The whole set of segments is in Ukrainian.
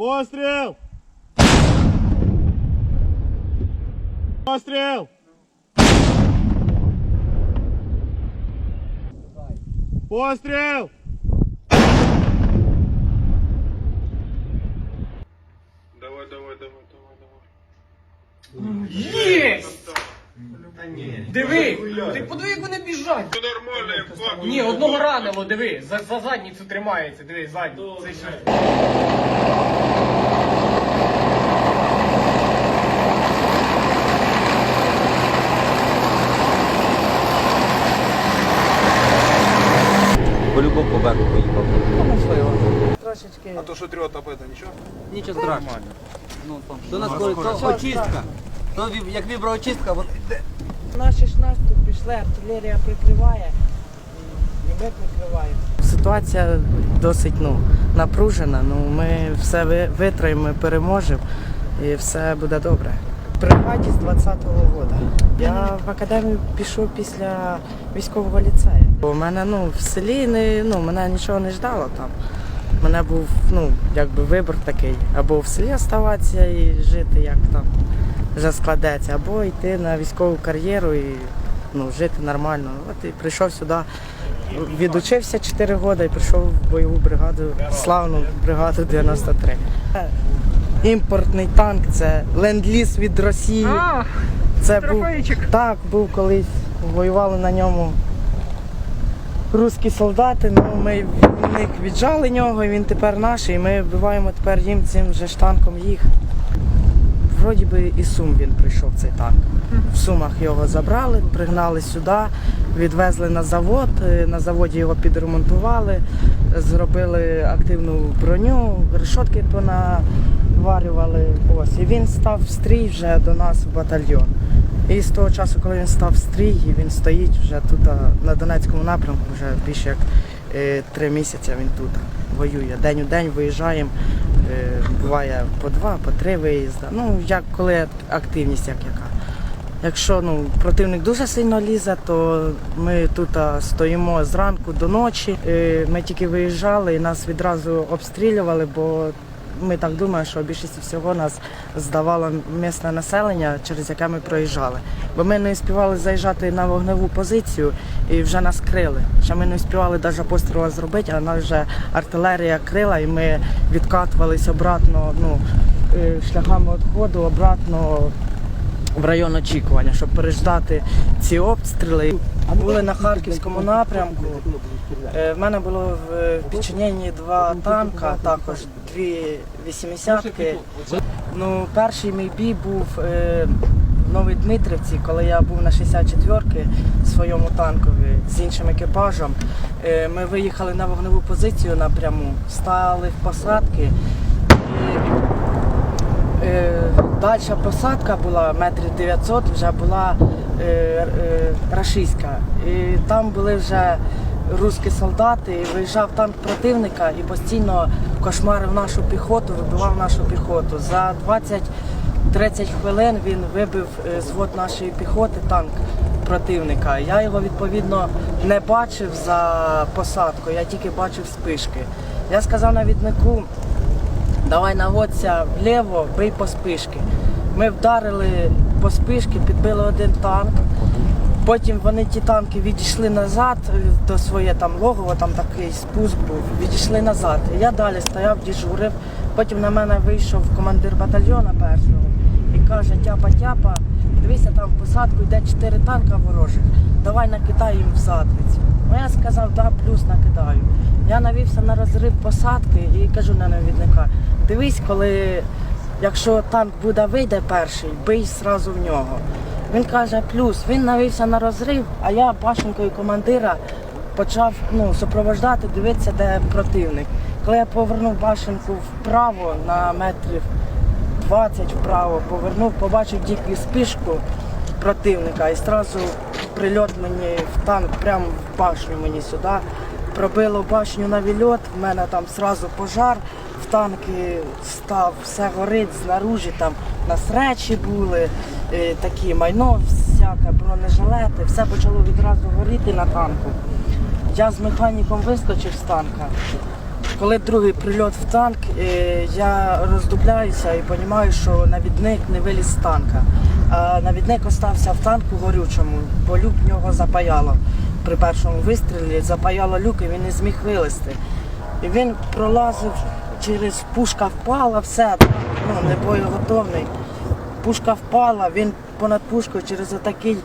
Постріл! Постріл! Постріл! Давай, давай, давай, давай, давай. Єсть! Диви! Ти подиви, як вони біжать! Нормально, як факт. Ні, одного ранило, диви, за, за задницю тримається, диви, задню. Це? По-любому по берегу. Можливо. Трошечки. А то що трьох топити, нічого? Нічого страшного. Ну, там, до нас коли то очистка. То як віброочистка, от Наші ж нас тут пішли, артилерія прикриває, і ми прикриваємо. Ситуація досить ну, напружена, ну, ми все ви- витримаємо, переможемо і все буде добре. Бригаді з 20-го року. Я в академію пішов після військового ліцею. У мене ну, в селі не, ну, мене нічого не ждало там. У мене був ну, якби вибір такий, або в селі оставатися і жити, як там вже складеться, або йти на військову кар'єру і ну, жити нормально. От і прийшов сюди, відучився 4 роки і прийшов в бойову бригаду, славну бригаду 93. Імпортний танк це ленд-ліз від Росії. це був, так, був колись, воювали на ньому русські солдати, ну ми них віджали нього, і він тепер наш, і ми вбиваємо тепер їм цим же ж танком їх. Вроді би і Сум він прийшов цей танк. В Сумах його забрали, пригнали сюди, відвезли на завод. е, На заводі його підремонтували, зробили активну броню, решотки понаварювали. Ось. І він став стрій вже до нас в батальйон. І з того часу, коли він став стрій, він стоїть вже тут на Донецькому напрямку, вже більше як е, три місяці він тут воює. День у день виїжджаємо. Е, буває по два, по три виїзди. Ну, як коли активність як яка. Якщо ну, противник дуже сильно лізе, то ми тут стоїмо зранку до ночі. Е, Ми тільки виїжджали і нас відразу обстрілювали, бо ми так думаємо, що більшість всього нас здавало місне населення, через яке ми проїжджали. Бо ми не співали заїжджати на вогневу позицію і вже нас крили. Ще ми не співали навіть пострілу зробити, а нас вже артилерія крила, і ми відкатувались обратно ну, е, шляхами відходу, обратно в район очікування, щоб переждати ці обстріли. Були на харківському напрямку. Е, В мене було в підчиненні два танка, також дві вісімдесятки. Ну, перший мій бій був е, в Новій Дмитрівці, коли я був на 64-ки в своєму танкові з іншим екіпажем. Е, Ми виїхали на вогневу позицію напряму, стали в посадки. Е, Дальша посадка була метрів 900, вже була е, е, рашистська. І там були вже русські солдати, і виїжджав танк противника і постійно кошмарив нашу піхоту, вибивав нашу піхоту. За 20-30 хвилин він вибив звод нашої піхоти, танк противника. Я його відповідно не бачив за посадкою, я тільки бачив спишки. Я сказав навіднику, Давай наводься вліво, бий по спишки. Ми вдарили по спишки, підбили один танк. Потім вони ті танки відійшли назад е, до своє там логово, там такий спуск був, відійшли назад. Я далі стояв, дежурив. Потім на мене вийшов командир батальйону першого і каже, тяпа-тяпа, дивися, там посадку йде чотири танка ворожих, давай накидай їм в задницю. Ну я сказав, да, плюс накидаю. Я навівся на розрив посадки і кажу на навідника, дивись, коли якщо танк буде вийде перший, бий зразу в нього. Він каже, плюс, він навівся на розрив, а я башенкою командира почав ну, супроводжати, дивитися, де противник. Коли я повернув башенку вправо на метрів 20 вправо, повернув, побачив тільки спишку противника і одразу прильот мені в танк, прямо в башню мені сюди. Пробило башню на вільот, в мене там одразу пожар, в танки став, все горить знаружі, там нас речі були, е, такі майно, всяке, бронежилети, все почало відразу горіти на танку. Я з механіком вискочив з танка. коли другий прильот в танк, е, я роздупляюся і розумію, що навідник не виліз з танка. А навідник остався в танку горючому, бо люк в нього запаяло. При першому вистрілі запаяло люк і він не зміг вилізти. І він пролазив через пушка впала, все, ну, не боєготовний. Пушка впала, він понад пушкою через отакий,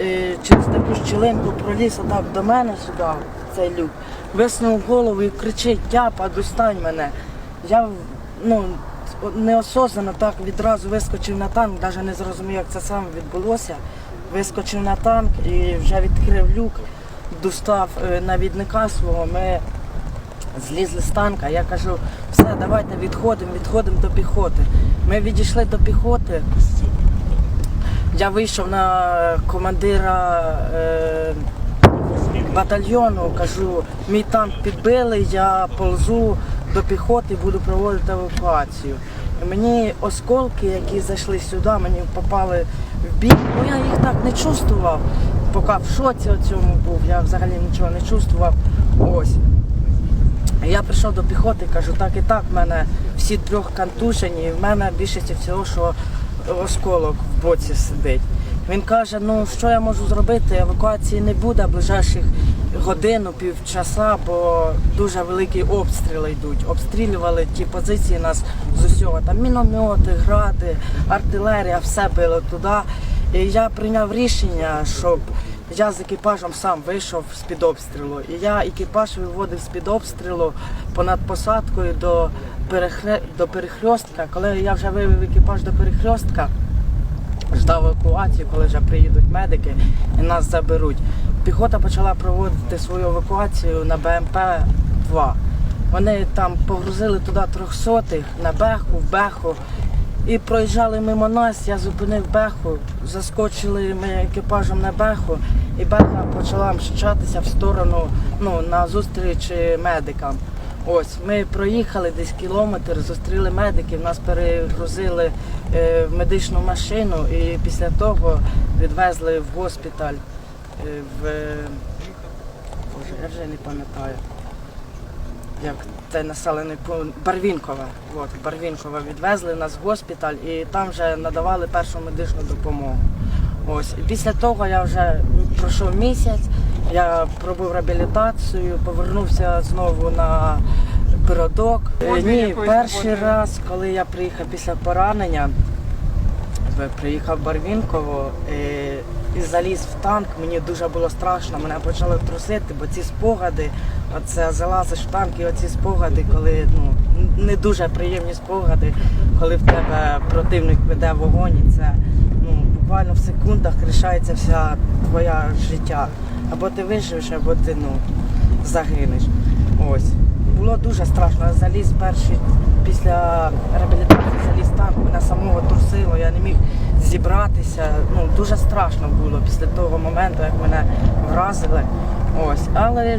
е, через таку щілинку проліз отак до мене сюди, цей люк, виснув голову і кричить, тяпа, достань мене. Я ну, неосознано так відразу вискочив на танк, навіть не зрозумів, як це саме відбулося. Вискочив на танк і вже відкрив люк, достав е, навідника свого. Ми злізли з танка. Я кажу, все, давайте відходимо, відходимо до піхоти. Ми відійшли до піхоти. Я вийшов на командира е, батальйону, кажу, мій танк підбили, я ползу до піхоти, буду проводити евакуацію. Мені осколки, які зайшли сюди, мені попали в бік. Ну я їх так не чувствував, поки в шоці цьому був, я взагалі нічого не чувствував. Ось. Я прийшов до піхоти, кажу, так і так, в мене всі трьох контужені, і в мене більшість всього, що осколок в боці сидить. Він каже, ну що я можу зробити, евакуації не буде ближайших годину, півчаса, бо дуже великі обстріли йдуть. Обстрілювали ті позиції нас з усього. Там міномети, гради, артилерія, все било туди. І я прийняв рішення, щоб я з екіпажем сам вийшов з-під обстрілу. І я екіпаж виводив з-під обстрілу понад посадкою до, перехре... до перехрестка. Коли я вже вивів екіпаж до перехрестка, ждав евакуацію, коли вже приїдуть медики і нас заберуть. Піхота почала проводити свою евакуацію на БМП-2. Вони там погрузили туди трьохсотих на беху, в беху. І проїжджали мимо нас, я зупинив беху, заскочили ми екіпажем на беху, і беха почала мчатися в сторону ну, на зустріч медикам. Ось ми проїхали десь кілометр, зустріли медиків, нас перегрузили е, в медичну машину і після того відвезли в госпіталь в Боже, я вже не пам'ятаю як цей населений пункт Барвінкове. От, Барвінкове відвезли нас в госпіталь і там вже надавали першу медичну допомогу. Ось. І після того я вже пройшов місяць, я пробив реабілітацію, повернувся знову на передок. Е, Ні, перший раз, коли я приїхав після поранення, приїхав в Барвінково е, і заліз в танк, мені дуже було страшно, мене почало трусити, бо ці спогади, оце залазиш в танк і оці спогади, коли ну, не дуже приємні спогади, коли в тебе противник веде вогонь, і це ну, буквально в секундах рішається вся твоя життя. Або ти виживеш, або ти ну, загинеш. Ось. Було дуже страшно. Заліз перший після реабілітації заліз танк, мене самого трусило, я не міг зібратися. Ну, дуже страшно було після того моменту, як мене вразили. Ось. Але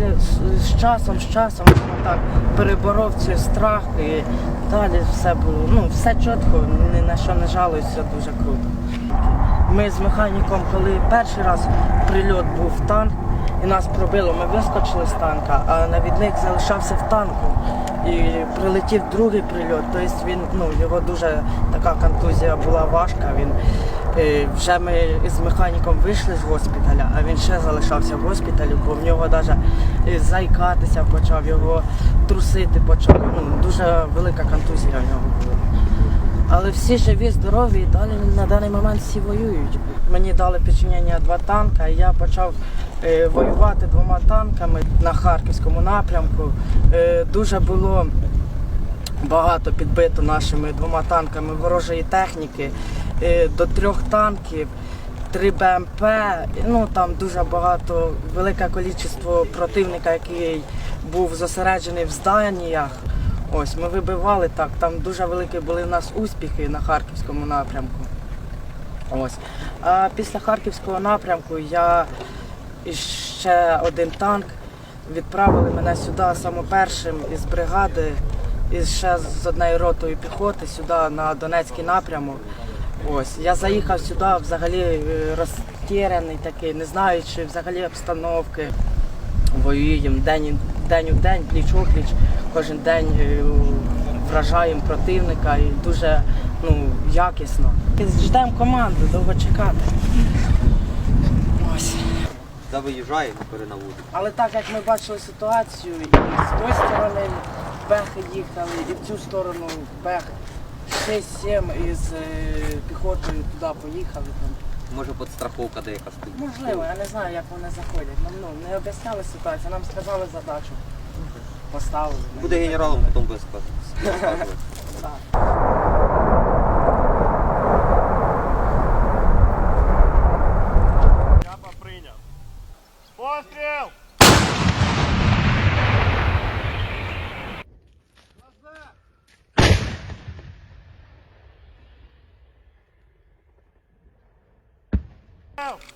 з, часом, з часом так переборов цей страх і далі все було. Ну, все чітко, ні на що не жалуюся, дуже круто. Ми з механіком, коли перший раз прильот був в танк і нас пробило, ми вискочили з танка, а навідник залишався в танку. І прилетів другий прильот, тобто він, ну, його дуже така контузія була важка. Він, е, вже ми з механіком вийшли з госпіталя, а він ще залишався в госпіталі, бо в нього навіть заїкатися почав, його трусити почав. Ну, дуже велика контузія в нього була. Але всі живі, здорові і далі на даний момент всі воюють. Мені дали підчинення два танка, і я почав е, воювати двома танками на харківському напрямку. Е, дуже було багато підбито нашими двома танками ворожої техніки, е, до трьох танків. Три БМП, ну там дуже багато, велике кількість противника, який був зосереджений в зданнях. Ось ми вибивали так. Там дуже великі були в нас успіхи на харківському напрямку. Ось. А після харківського напрямку я і ще один танк відправили мене сюди саме першим із бригади, і ще з однією ротою піхоти сюди на Донецький напрямок. Ось я заїхав сюди взагалі е, такий, не знаючи взагалі обстановки. Воюємо день, день у день, пліч опліч. кожен день е, вражаємо противника і дуже ну, якісно. Ждемо команду, довго чекати. Ось. Да виїжджає на перенаводу. Але так як ми бачили ситуацію, і з тої сторони бехи їхали, і в цю сторону бех 6-7 із е, піхотою туди поїхали. Там. Може підстраховка деяка стоїть. Можливо, я не знаю, як вони заходять. Нам ну, не об'ясняли ситуацію, нам сказали задачу. Поставили. Буде генералом, потім буде сказати. Постріл!